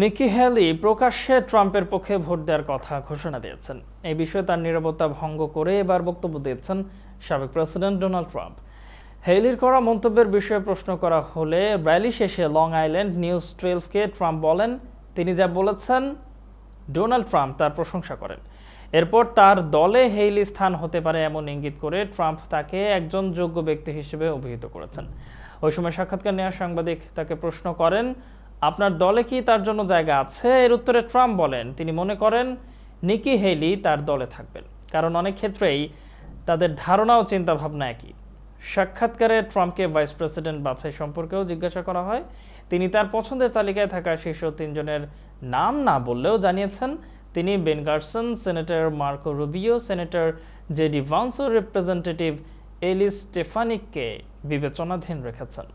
Nikki Haley প্রকাশ্যে ট্রাম্পের পক্ষে ভোট দেওয়ার কথা ঘোষণা দিয়েছেন। এই বিষয়ে তার নিরাপত্তা ভঙ্গ করে এবার বক্তব্য দিয়েছেন সাবেক প্রেসিডেন্ট ডোনাল্ড ট্রাম্প। হেইলির করা মন্তব্যের বিষয়ে প্রশ্ন করা হলে র্যালি শেষে লং আইল্যান্ড নিউজ টুয়েলভকে ট্রাম্প বলেন, তিনি যা বলেছেন, ডোনাল্ড ট্রাম্প তার প্রশংসা করেন। এরপর তার দলে হেইলি স্থান হতে পারে এমন ইঙ্গিত করে ট্রাম্প তাকে একজন যোগ্য ব্যক্তি হিসেবে অভিহিত করেছেন। ওই সময় সাক্ষাৎকার নেওয়া সাংবাদিক তাকে প্রশ্ন করেন আপনার দলে কি তার জন্য জায়গা আছে? এর উত্তরে ট্রাম্প বলেন, তিনি মনে করেন নিকি হেলি তার দলে থাকবেন। কারণ অনেক ক্ষেত্রেই তাদের ধারণা ও চিন্তাভাবনা একই। সাক্ষাৎকারে ট্রাম্পকে ভাইস প্রেসিডেন্ট বাছাই সম্পর্কেও জিজ্ঞাসা করা হয়। তিনি তার পছন্দের তালিকায় থাকা শীর্ষ তিনজনের নাম না বললেও জানিয়েছেন, তিনি Ben Carson, senator Marco Rubio, senator JD Vance, representative Elise স্টেফানিককে বিবেচনাধীন রেখেছেন।